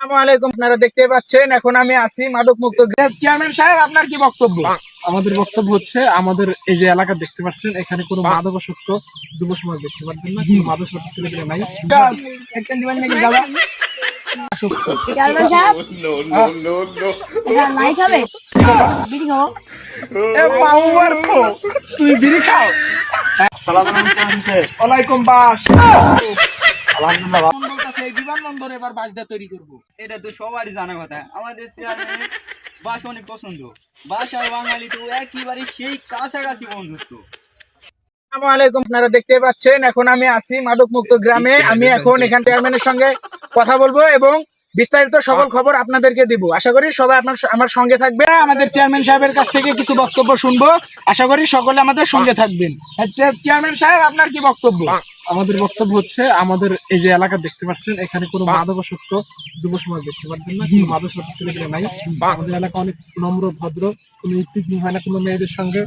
আসসালামু আলাইকুম আপনারা দেখতে পাচ্ছেন এখন আমি আছি মাদক মুক্ত চেয়ারম্যান সাহেব আপনার কি বক্তব্য? আমাদের বক্তব্য হচ্ছে আমাদের এই যে এলাকা দেখতে পাচ্ছেন এখানে কোনো মাদকাসক্ত যুব সমাজ দেখতে পাচ্ছেন না কোনো মাদকাসক্ত ছেলেপেলে নাই। তুই বিড়ি খাও? বাস। আলহামদুলিল্লাহ। বিমানবন্দর এবার বাসটা তৈরি করব। এটা তো সবারই জানা কথা। আমাদের চেয়ারম্যানের বাস অনেক পছন্দ। বাস আর বাঙালি তো একেবারে সেই কাছাকাছি বন্ধুত্ব। আসসালামু আলাইকুম আপনারা দেখতে পাচ্ছেন এখন আমি আছি মাদক মুক্ত গ্রামে। আমি এখন এখান চেয়ারম্যানের সঙ্গে কথা বলব এবং বিস্তারিত সকল খবর আপনাদেরকে দিব। আশা করি সবাই আপনার আমার সঙ্গে থাকবে আমাদের চেয়ারম্যান সাহেবের কাছ থেকে কিছু বক্তব্য শুনব। আশা করি সকলে আমাদের সঙ্গে থাকবেন। আচ্ছা, চেয়ারম্যান সাহেব আপনার কি বক্তব্য? আমাদের বক্তব্য হচ্ছে আমাদের এই যে এলাকা দেখতে পাচ্ছেন এখানে কোনো মাদকাসক্ত যুব সমাজ দেখতে পাচ্ছেন না কোনো মাদকাসক্ত ছেলেপেলে নাই। আমাদের এলাকা অনেক নম্র ভদ্র কোনো ইত্তিক হয় না কোনো মেয়েদের সঙ্গে।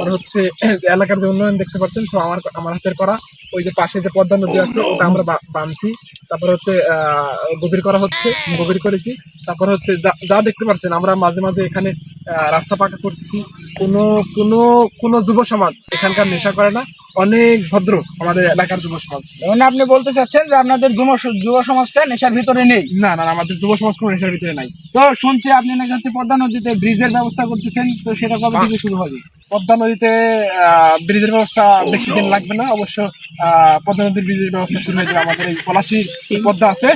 আর হচ্ছে এলাকার যে উন্নয়ন দেখতে পাচ্ছেন সব আমার আমার হাতের করা। ওই যে পাশে যে পদ্মা নদী আছে ওটা আমরা বা- বাঁধছি তারপর হচ্ছে আহ, গভীর করা হচ্ছে গভীর করেছি। তারপর হচ্ছে যা- যা দেখতে পাচ্ছেন আমরা মাঝে মাঝে এখানে আহ, রাস্তা পাকা করছি। কোনো কোনো কোনো যুব সমাজ এখানকার নেশা করে না। অনেক ভদ্র আমাদের এলাকার যুব সমাজ। মানে আপনি বলতে চাচ্ছেন যে আপনাদের যুব যুব সমাজটা নেশার ভিতরে নেই। না না আমাদের যুব সমাজ কোনো নেশার ভিতরে নাই। তো শুনছি আপনি নাকি হচ্ছে পদ্মা নদীতে ব্রিজের ব্যবস্থা করতেছেন তো সেটা কবে থেকে শুরু হবে? পদ্মা নদীতে ব্রিজের ব্যবস্থা বেশি দিন লাগবে না অবশ্য আহ, পদ্মা নদীর ব্রিজের ব্যবস্থা শুরু হয়ে যাবে আমাদের এই পলাশির পদ্মা আছে।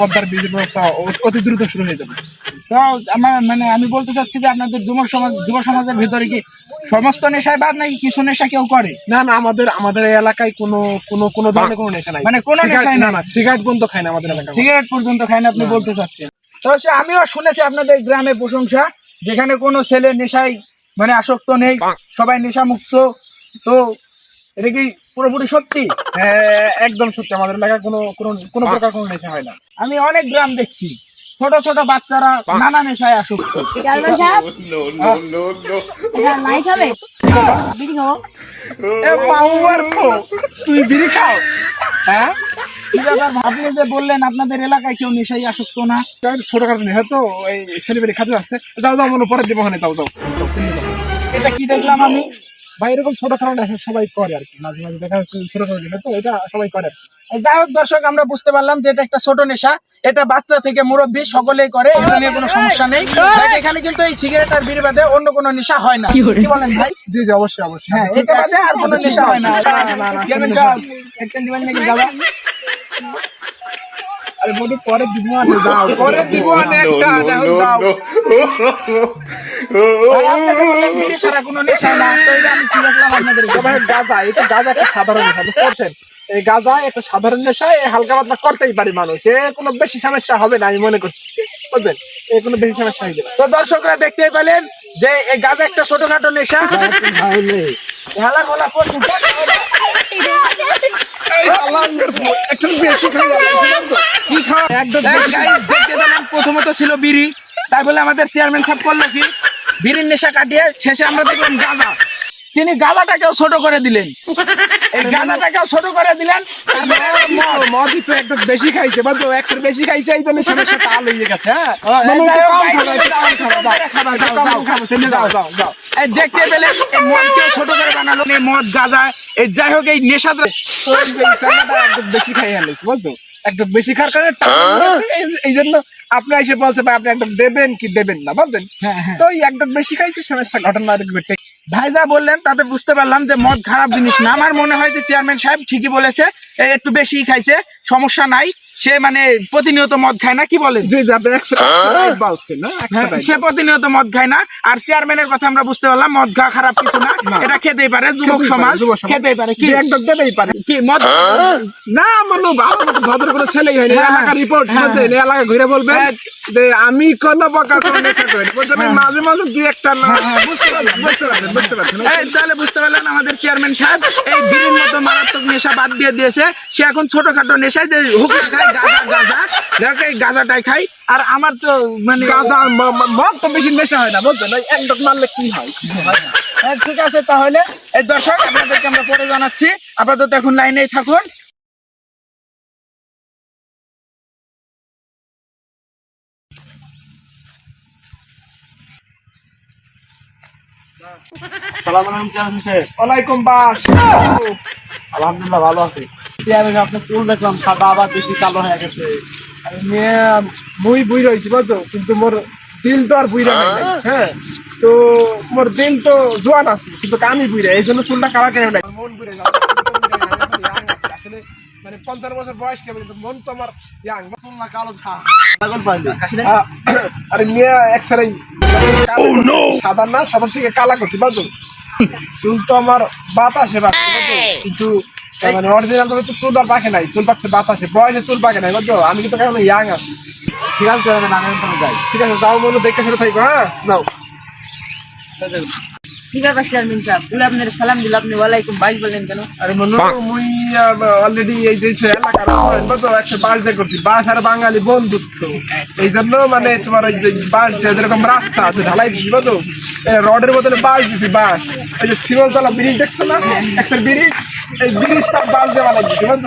পদ্মার ব্রিজের ব্যবস্থা অতি দ্রুত শুরু হয়ে যাবে। তো আমার মানে আমি বলতে চাচ্ছি যে আপনাদের যুব সমাজ যুব সমাজের ভিতরে কি সমস্ত নেশায় বাদ নাকি কিছু নেশা কেউ করে? না না আমাদের আমাদের এলাকায় কোনো কোনো কোনো ধরনের কোনো নেশা নাই। মানে কোনো নেশাই না? না সিগারেট পর্যন্ত খায় না আমাদের এলাকায়। সিগারেট পর্যন্ত খায় না আপনি বলতে চাচ্ছেন। তো আমিও শুনেছি আপনাদের গ্রামে প্রশংসা যেখানে কোনো ছেলে নেশায় মানে আসক্ত নেই সবাই নেশা মুক্ত তো এটা কি পুরোপুরি সত্যি? হ্যাঁ, একদম সত্যি। আমাদের এলাকায় কোনো কোনো কোনো প্রকার কোনো নেশা হয় না। আমি অনেক গ্রাম দেখছি। ছোট ছোট বাচ্চারা নানা নেশায় নাই খাবে বিড়ি খাব? তো তুই বিড়ি খাও? হ্যাঁ? ব্যাপার? যে বললেন আপনাদের এলাকায় কেউ নেশায় আসক্ত না। ছোটখাটো নেশা তো এই ছেলেবেলে খাতে আছে। যাও যাও মনে পরে দেবো যাও যাও। এটা কি দেখলাম আমি? ভাই এরকম ছোটখাটো নেশা সবাই করে আর কি মাঝে মাঝে দেখা যাচ্ছে ছোটখাটো নেশা তো এটা সবাই করে। যাই হোক দর্শক আমরা বুঝতে পারলাম যে এটা একটা ছোট নেশা এটা বাচ্চা থেকে মুরব্বী সকলেই করে এটা নিয়ে কোনো সমস্যা নেই। এখানে কিন্তু এই সিগারেট আর বিড়ি বাদে অন্য কোনো নেশা হয় না। কি বলেন ভাই? জি জি অবশ্যই অবশ্যই। হ্যাঁ এটা বাদে আর কোনো নেশা হয় না। না, না, না, চেয়ারম্যান শুনুন, সাহেব, একটা দিবেন নাকি দাদা আরে বলি পরে দিব না যাও। পরে দিব না একটা দাও ছাড়া কোনো নেশা না আমি কি দেখলাম আপনাদের? তবে গাঁজা এটা গাঁজা একটা সাধারণ নেশা পারছেন? এই গাঁজা একটা সাধারণ নেশা এই হালকা পাতলা করতেই পারে মানুষ। এ কোনো বেশি সমস্যা হবে না আমি মনে করছি। বুঝলেন এ কোনো বেশি সমস্যা তো দর্শকরা দেখতেই পেলেন যে এই গাজা একটা ছোটখাটো নেশা। হেলা গোলা করছে একটু বেশি কি খাওয়া দেখতে পেলাম প্রথমত ছিল বিড়ি তাই বলে আমাদের চেয়ারম্যান সাহেব করল কি বিড়ির নেশা কাটিয়ে শেষে আমরা দেখলাম গাঁজা তিনি গাঁজাটাকেও ছোট করে দিলেন। এই গাঁজাটাকেও ছোট করে দিলেন। মদ। একটু বেশি খাইছে বা তো একশো বেশি খাইছে এই জন্য সমস্যা তাল হয়ে গেছে হ্যাঁ? এই মানে সেটা দেখতে পেলেন এই মদকেও ছোট করে বানালো এই মদ গাঁজা এই যাই হোক এই নেশাটা তো একটু বেশি খাই আনিস বুঝছ একটু বেশি খাওয়ার কারণে এই- এই জন্য আপনি এসে বলছে ভাই আপনি একদম দেবেন কি দেবেন না বুঝছেন? হ্যাঁ হ্যাঁ। তো এই একদম বেশি খাইছে সমস্যা ঘটনা ভাই যা বললেন তাতে বুঝতে পারলাম যে মদ খারাপ জিনিস না। আমার মনে হয় যে চেয়ারম্যান সাহেব ঠিকই বলেছে একটু বেশি খাইছে সমস্যা নাই। সে মানে প্রতিনিয়ত মদ খায় না কি বলেন? না? একশো হ্যাঁ, সে প্রতিনিয়ত মদ খায় না আর চেয়ারম্যানের কথা আমরা বুঝতে পারলাম মদ খাওয়া খারাপ কিছু না। এটা খেতেই পারে যুবক সমাজ খেতেই পারে কি? একদম দেবেই পারে। কি মদ না মানে ভালো মতো ভদ্র করে ছেলেই হয়নি হ্যাঁ, এলাকা রিপোর্ট হ্যাঁ, বুঝছেন এলাকা ঘুরে বলবেন হ্যাঁ। যে আমি কোন প্রকার কোনো নেশা করি মাঝে মাঝে দুই একটা না। হ্যাঁ, হ্যাঁ, বুঝতে পারলাম। বুঝতে পারছেন বুঝতে পারছেন। এই তাহলে বুঝতে পারলেন আমাদের চেয়ারম্যান সাহেব এই বিড়ির মতো মারাত্মক নেশা বাদ দিয়ে দিয়েছে সে এখন ছোটখাটো নেশায় যে হুকা খায় গাজা খাই। আর আমার তো মানে মদ তো বেশি নেশা হয় না বলতো না এক মারলে কি হয়? হ্যাঁ, ঠিক আছে তাহলে। এই দর্শক আপনাদেরকে আমরা পরে জানাচ্ছি। আপাতত এখন লাইনেই থাকুন। আলহামদুলিল্লাহ ভালো আছি। আপনার চুল দেখলাম সাদা আবার বেশি কালো হয়ে গেছে। মেয়ে মুই রয়েছি বুঝছ? কিন্তু মোর দিল তো আর বুইরা নাই। হ্যাঁ। তো মোর দিল তো জোয়ান আছে কিন্তু কামি বুইরা এই জন্য চুলটা কালা কেন নাই? মন বুইরা যাও আসলে মানে পঞ্চান্ন বছর বয়স কেমন কিন্তু মন তো আমার ইয়াং চুল না। কালো আরে মেয়ে এক্সরে সাদা না সাদা থেকে কালা করছি বুঝছ? চুল তো আমার বাতাসে কিন্তু মানে অরিজিনাল তো চুল আর পাকে নাই, চুল পাকছে বাতাসে, বয়সে চুল পাকে নাই, বুঝছ? আমি কিন্তু কেমন ইয়াং আছি। ঠিক আছে, আমি যাই। ঠিক আছে, যাও মনে দেখে সেটা থাকব হ্যাঁ? যাও। কি ব্যাপার চেয়ারম্যান সাহেব? বলে আপনার সালাম দিল আপনি ওয়ালাইকুম বাইশ বললেন কেন? আরে মনে মুই অলরেডি এই যে এলাকার উন্নয়ন একশো বাস দিয়ে করছি বাস আর বাঙালি বন্ধুত্ব। এই জন্য মানে তোমার ওই যে বাস যেরকম রাস্তা আছে ঢালাই দিছি বুঝছ এ রডের বদলে বাস দিছি বাস। ওই যে শিমলতলা ব্রিজ দেখছ না? ট্যাক্সের ব্রিজ এই ব্রিজটা বাস দিয়ে বানাই দিছি বুঝছ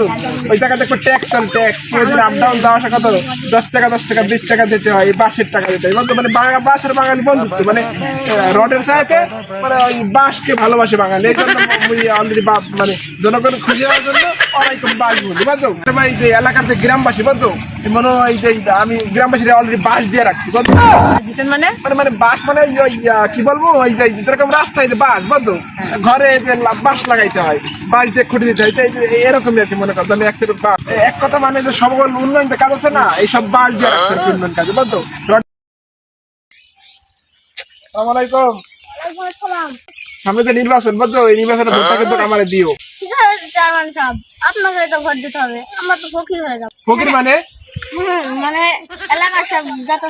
ওই জায়গা দেখো ট্যাক্স আর ট্যাক্স আপ ডাউন যাওয়া আসা কত? দশ টাকা দশ টাকা বিশ টাকা দিতে হয় এই বাসের টাকা দিতে হয় বুঝছ মানে বাঙা বাস আর বাঙালি বন্ধুত্ব মানে রডের সাথে মানে ওই বাসকে ভালোবাসে বাঙালি। এই জন্য অলরেডি মানে জনগণ খুঁজে দেওয়ার জন্য ওরাইকম বাস বলি বুঝছ? এই যে এলাকার যে গ্রামবাসী বুঝছ? মনে হয় যে আমি গ্রামবাসীরা অলরেডি বাস দিয়ে রাখছি মানে? মানে মানে বাস মানে ওই ওই, কি বলব? ওই যে যেরকম রাস্তায় যে বাস বুঝছ? ঘরে যে বাস লাগাইতে হয় বাস দিয়ে খুঁটে দিতে হয় এরকম আর কি মনে করতো আমি এক কথা মানে যে সকল উন্নয়ন কাজ আছে না এইসব বাস দিয়ে রাখছে উন্নয়ন কাজে বুঝছ? আসসালামাইকুম সামনে যে নির্বাচন বুঝছ এই নির্বাচনে ভোটটা কিন্তু আমার দিও। ঠিক আছে চেয়ারম্যান সাহেব আপনাকে তো ভোট দিতে হবে। আমরা তো ফকির হয়ে যাব। ফকির মানে? মানে এলাকার সব যত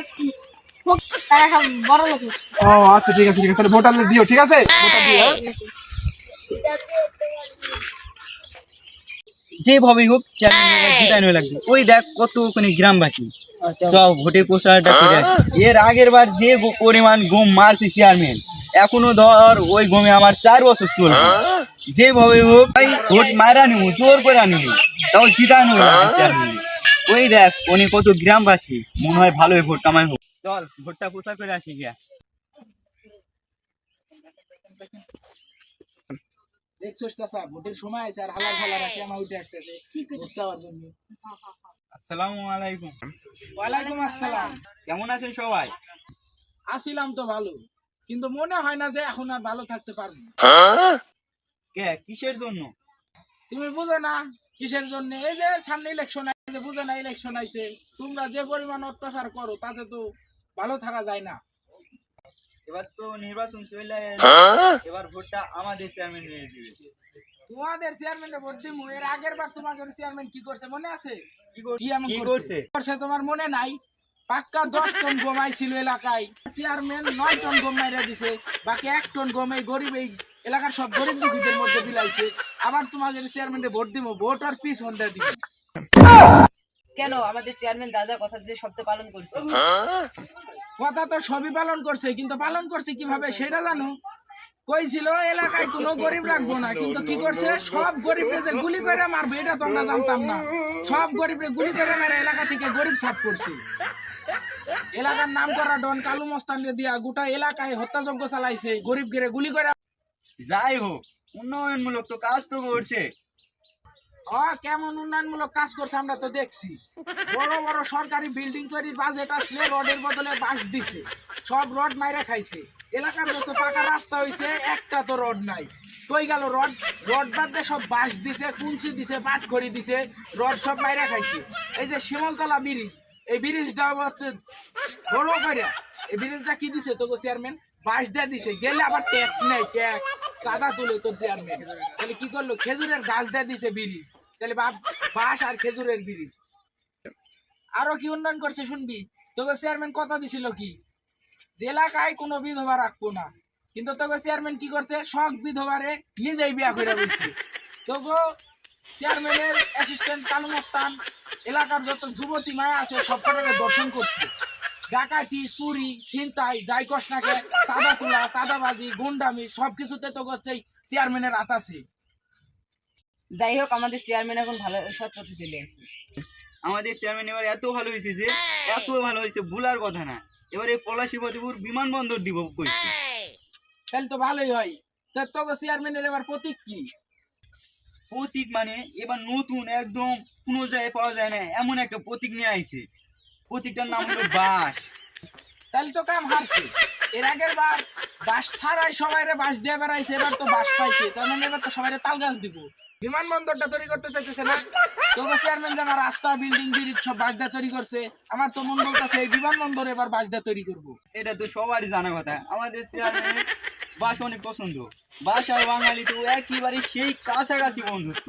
তারা সব বড় লোক ও আচ্ছা ঠিক আছে ঠিক আছে। তাহলে ভোট আপনি দিও ঠিক আছে? দিও হ্যাঁ? যেভাবেই হোক চেয়ারম্যান জিতানো লাগবে। ওই দেখ কত ওখানে গ্রামবাসী সব ভোটে প্রচারটা করে আসে এর আগের বার যে পরিমাণ গম মারছে চেয়ারম্যান এখনও ধর ওই গমে আমার চার বছর চলবে। যেভাবে হোক ভোট মারা নিব জোর করে আনিব তাও জিতানো লাগবে ওই দেখ উনি কত গ্রামবাসী। মনে হয় ভালোই ভোট কামাই হোক। চল ভোটটা প্রচার করে আসি গিয়া। ভোটের সময় আছে আর হালাল ফালা রাখি উঠে আসতেছে। ভোট চাওয়ার জন্য। আসসালামু আলাইকুম। ওয়ালাইকুম আসসালাম। কেমন আছেন সবাই? আসিলাম তো ভালো। কিন্তু মনে হয় না যে এখন আর ভালো থাকতে পারব। কে? কিসের জন্য? তুমি বুঝো না কিসের জন্য? এই যে সামনে ইলেকশন আছে বুঝো না ইলেকশন আইছে। তোমরা যে পরিমাণ অত্যাচার করো তাতে তো ভালো থাকা যায় না। এবার তো নির্বাচন চলে এবার ভোটটা আমাদের চেয়ারম্যান হয়ে দিবে। তোমাদের চেয়ারম্যানে ভোট দিমু এর আগের বার তোমাদের চেয়ারম্যান কি করছে মনে আছে? কি কর- কি এমন কি করছে? করছে? করছে তোমার মনে নাই? পাক্কা দশ টন গমাই ছিল এলাকায়। চেয়ারম্যান নয় টন গম মাইরা দিছে বাকি এক টন গম এই গরিব এই এলাকার সব গরিব দুঃখীদের মধ্যে বিলাইছে। আবার তোমাদের চেয়ারম্যানে ভোট দিব ভোট আর পিস হন্দা দিব। কেন? আমাদের চেয়ারম্যান যা কথা শব্দ পালন করছে। কথা তো সবই পালন করছে কিন্তু পালন করছে কীভাবে সেটা জানো? কই ছিল এলাকায় কোনো গরিব রাখব না। কিন্তু কি করছে? সব গরিবরে যে গুলি করে মারবে এটা তো আমরা জানতাম না। সব গরিবরে গুলি করে মারে এলাকা থেকে গরিব সাফ করছে। এলাকার নাম করা ডন কালু মস্তান দিয়া গোটা এলাকায় হত্যাযজ্ঞ চালাইছে। গরিব গিরে গুলি করে যাই হোক উন্নয়নমূলক তো কাজ তো করছে। ও কেমন উন্নয়নমূলক কাজ করছে আমরা তো দেখছি। বড় বড় সরকারি বিল্ডিং তৈরির বাজেট আসলে রডের বদলে বাঁশ দিছে। সব রড মাইরা খাইছে। এলাকার যত পাকা রাস্তা হইছে একটা তো রড নাই। কই গেল রড? রড বাদ দিয়ে সব বাঁশ দিছে কুঞ্চি দিছে পাটখড়ি দিছে রড সব মাইরা খাইছে। এই যে শিমলতলা ব্রিজ এই হচ্ছে বড় করে। এই কি দিছে তোকে চেয়ারম্যান দিয়ে দিছে। গেলে আবার ট্যাক্স নেই ট্যাক্স কাদা তুলে তোর চেয়ারম্যান তাহলে কি করল? খেজুরের গাছ দিয়ে দিছে তাহলে আর খেজুরের আরও কি উন্নয়ন করছে শুনবি? তোকে চেয়ারম্যান কথা দিছিল কি? এলাকায় কোনো বিধবা রাখব না। কিন্তু তোকে চেয়ারম্যান কি করছে? শখ বিধবারে নিজেই বিয়া করে বলছে। তোকে চেয়ারম্যানের অ্যাসিস্ট্যান্ট কালু মস্তান এলাকার যত যুবতী মায়া আছে সব কটাকে দর্শন করছে। ডাকাতি চুরি ছিনতাই যাই কস নাকে চাঁদা তোলা চাঁদাবাজি গুন্ডামি সবকিছুতে তো হচ্ছে চেয়ারম্যানের হাত আছে যাই হোক আমাদের চেয়ারম্যান এখন ভালো সৎ পথে চলে আসছে আমাদের চেয়ারম্যান এবার এত ভালো হয়েছে যে এত ভালো হয়েছে ভুলার কথা না। এবারে পলাশী ফতেপুর বিমানবন্দর দিব কইছে। তাহলে তো ভালোই হয়। তা তোকে চেয়ারম্যানের এবার প্রতীক কি? প্রতীক মানে এবার নতুন একদম কোনো জায়গায় পাওয়া যায় না এমন একটা প্রতীক নিয়ে আইছে। প্রতীকটার নাম হলো বাস তাহলে তো কাম হারছে। এর আগের বার বাস ছাড়াই সবাই বাস দিয়ে বেড়াইছে, এবার তো বাস পাইছে। তার মানে এবার তো সবাই তাল গাছ দিব। বিমানবন্দরটা তৈরি করতে চাইতেছে না তোকে চেয়ারম্যান যে আমার রাস্তা বিল্ডিং ব্রিজ সব বাস তৈরি করছে, আমার তো মন বলতেছে এই বিমানবন্দর এবার বাস তৈরি করব। এটা তো সবারই জানা কথা। আমাদের চেয়ারম্যান বাস অনেক পছন্দ। বাস আর বাঙালি তো একেবারে সেই কাছাকাছি বন্ধুত্ব।